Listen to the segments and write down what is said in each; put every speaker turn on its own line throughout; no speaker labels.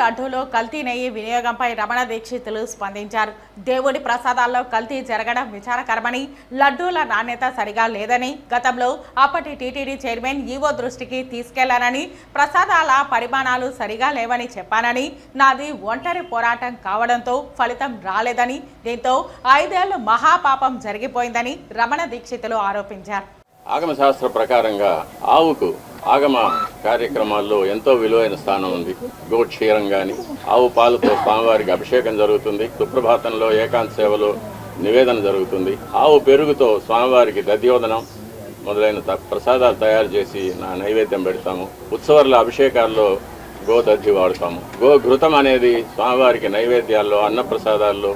లడ్డూలో కల్తీ నెయ్యి వినియోగంపై రమణ దీక్షితులు స్పందించారు. దేవుడి ప్రసాదాల్లో కల్తీ జరగడం విచారకరమని లడ్డూల నాణ్యత సరిగా లేదని గతంలో అప్పటి టీటీడీ చైర్మన్ ఈవో దృష్టికి తీసుకెళ్ళానని ప్రసాదాల పరిమాణాలు సరిగా లేవని చెప్పానని నాది ఒంటరి పోరాటం కావడంతో ఫలితం రాలేదని దీంతో ఐదేళ్ళు మహాపాపం జరిగిపోయిందని రమణ దీక్షితులు ఆరోపించారు.
ఆగమ శాస్త్ర ప్రకారంగా ఆవుకు ఆగమ కార్యక్రమాల్లో ఎంతో విలువైన స్థానం ఉంది. గోక్షీరం కానీ ఆవు పాలతో స్వామివారికి అభిషేకం జరుగుతుంది. సుప్రభాతంలో ఏకాంత సేవలో నివేదన జరుగుతుంది. ఆవు పెరుగుతో స్వామివారికి దధ్యోదనం మొదలైన త- ప్రసాదాలు తయారు చేసి నా నైవేద్యం పెడతాము. ఉత్సవాల అభిషేకాల్లో గోదధ్యి వాడతాము. గో ఘృతం అనేది స్వామివారికి నైవేద్యాల్లో అన్నప్రసాదాల్లో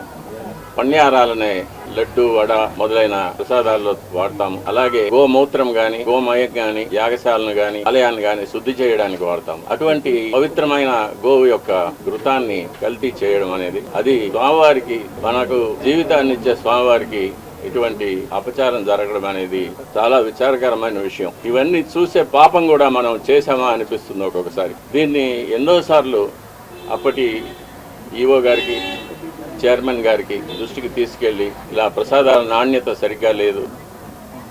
పణ్యారాలనే లడ్డు వడ మొదలైన ప్రసాదాల్లో వాడతాము. అలాగే గోమూత్రం గాని గోమయం గాని యాగశాలను గాని ఆలయాన్ని గాని శుద్ధి చేయడానికి వాడతాము. అటువంటి పవిత్రమైన గోవు యొక్క ఘృతాన్ని కల్తీ చేయడం అనేది అది స్వామివారికి మనకు జీవితాన్ని ఇచ్చే స్వామివారికి ఇటువంటి అపచారం జరగడం అనేది చాలా విచారకరమైన విషయం. ఇవన్నీ చూసే పాపం కూడా మనం చేశామా అనిపిస్తుంది ఒక్కొక్కసారి. దీన్ని ఎన్నోసార్లు అప్పటి ఈవో గారికి చైర్మన్ గారికి దృష్టికి తీసుకెళ్ళి ఇలా ప్రసాదాల నాణ్యత సరిగ్గా లేదు.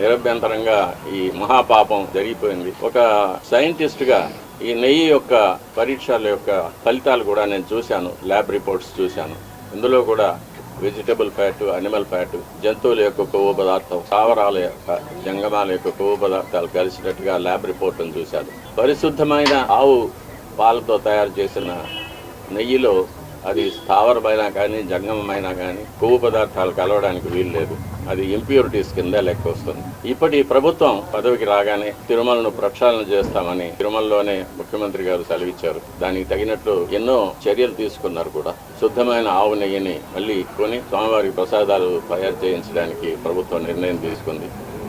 నిరభ్యంతరంగా ఈ మహాపాపం జరిగిపోయింది. ఒక సైంటిస్ట్గా ఈ నెయ్యి యొక్క పరీక్షల యొక్క ఫలితాలు కూడా నేను చూశాను ల్యాబ్ రిపోర్ట్స్ చూశాను. ఇందులో కూడా వెజిటబుల్ ఫ్యాట్ అనిమల్ ఫ్యాట్ జంతువుల యొక్క కొవ్వు పదార్థం స్థావరాల యొక్క జంగమాల యొక్క కొవ్వు పదార్థాలు కలిసినట్టుగా ల్యాబ్ రిపోర్ట్ను చూశాను. పరిశుద్ధమైన ఆవు పాలతో తయారు చేసిన నెయ్యిలో అది స్థావరమైనా కానీ జంగమైనా కానీ కొవ్వు పదార్థాలు కలవడానికి వీలు లేదు. అది ఇంప్యూరిటీస్ కింద లెక్క వస్తుంది. ఇప్పటి ప్రభుత్వం పదవికి రాగానే తిరుమలను ప్రక్షాళన చేస్తామని తిరుమలలోనే ముఖ్యమంత్రి గారు సెలవిచ్చారు. దానికి తగినట్లు ఎన్నో చర్యలు తీసుకున్నారు కూడా. శుద్ధమైన ఆవు నెయ్యిని మళ్ళీ కొని స్వామివారికి ప్రసాదాలు తయారు చేయించడానికి ప్రభుత్వం నిర్ణయం తీసుకుంది.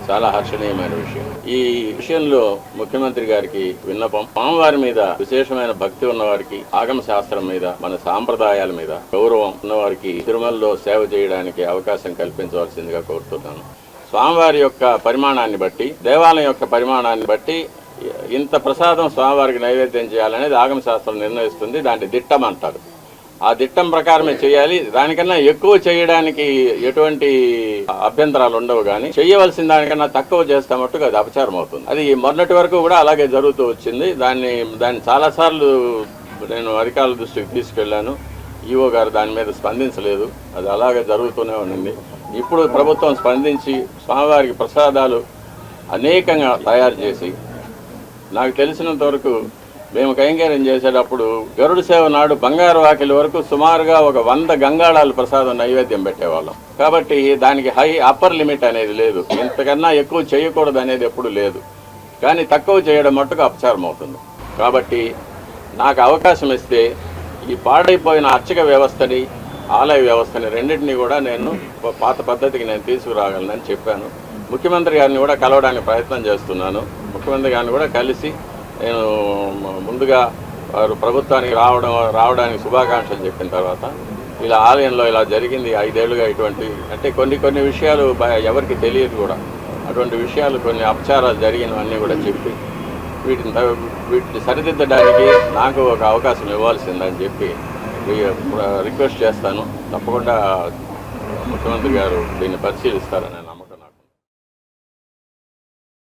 చాలా హర్షణీయమైన విషయం. ఈ విషయంలో ముఖ్యమంత్రి గారికి విన్నపం స్వామివారి మీద విశేషమైన భక్తి ఉన్నవారికి ఆగమ శాస్త్రం మీద మన సాంప్రదాయాల మీద గౌరవం ఉన్నవారికి తిరుమలలో సేవ చేయడానికి అవకాశం కల్పించవలసిందిగా కోరుతున్నాను. స్వామివారి యొక్క పరిమాణాన్ని బట్టి దేవాలయం యొక్క పరిమాణాన్ని బట్టి ఇంత ప్రసాదం స్వామివారికి నైవేద్యం చేయాలనేది ఆగమ శాస్త్రం నిర్ణయిస్తుంది దాన్ని దిట్టమంటారు ఆ దిట్టం ప్రకారమే చేయాలి. దానికన్నా ఎక్కువ చేయడానికి ఎటువంటి అభ్యంతరాలు ఉండవు కానీ చేయవలసిన దానికన్నా తక్కువ చేస్తే మట్టుకు అది అపచారం అవుతుంది అది మొన్నటి వరకు కూడా అలాగే జరుగుతూ వచ్చింది. దాన్ని దాన్ని చాలాసార్లు నేను అధికారుల దృష్టికి తీసుకెళ్ళాను ఈఓ గారు దాని మీద స్పందించలేదు. అది అలాగే జరుగుతూనే ఉండింది ఇప్పుడు ప్రభుత్వం స్పందించి స్వామివారికి ప్రసాదాలు అనేకంగా తయారు చేసి నాకు తెలిసినంత వరకు మేము కైంకర్యం చేసేటప్పుడు గరుడు సేవ నాడు బంగారు వాకిలి వరకు సుమారుగా ఒక వంద గంగాళాలు ప్రసాదం నైవేద్యం పెట్టేవాళ్ళం. కాబట్టి దానికి హై అప్పర్ లిమిట్ అనేది లేదు. ఇంతకన్నా ఎక్కువ చేయకూడదు అనేది ఎప్పుడు లేదు. కానీ తక్కువ చేయడం మట్టుకు అపచారం అవుతుంది. కాబట్టి నాకు అవకాశం ఇస్తే ఈ పాడైపోయిన అర్చక వ్యవస్థని ఆలయ వ్యవస్థని రెండింటినీ కూడా నేను పాత పద్ధతికి నేను తీసుకురాగలనని చెప్పాను. ముఖ్యమంత్రి గారిని కూడా కలవడానికి ప్రయత్నం చేస్తున్నాను. ముఖ్యమంత్రి గారిని కూడా కలిసి నేను ముందుగా వారు ప్రభుత్వానికి రావడం రావడానికి శుభాకాంక్షలు చెప్పిన తర్వాత ఇలా ఆలయంలో ఇలా జరిగింది ఐదేళ్ళుగా ఇటువంటి అంటే కొన్ని కొన్ని విషయాలు ఎవరికి తెలియదు కూడా. అటువంటి విషయాలు కొన్ని అపచారాలు జరిగినవన్నీ కూడా చెప్పి వీటిని వీటిని సరిదిద్దడానికి నాకు ఒక అవకాశం ఇవ్వాల్సిందని చెప్పి రిక్వెస్ట్ చేస్తాను. తప్పకుండా ముఖ్యమంత్రి గారు దీన్ని పరిశీలిస్తారని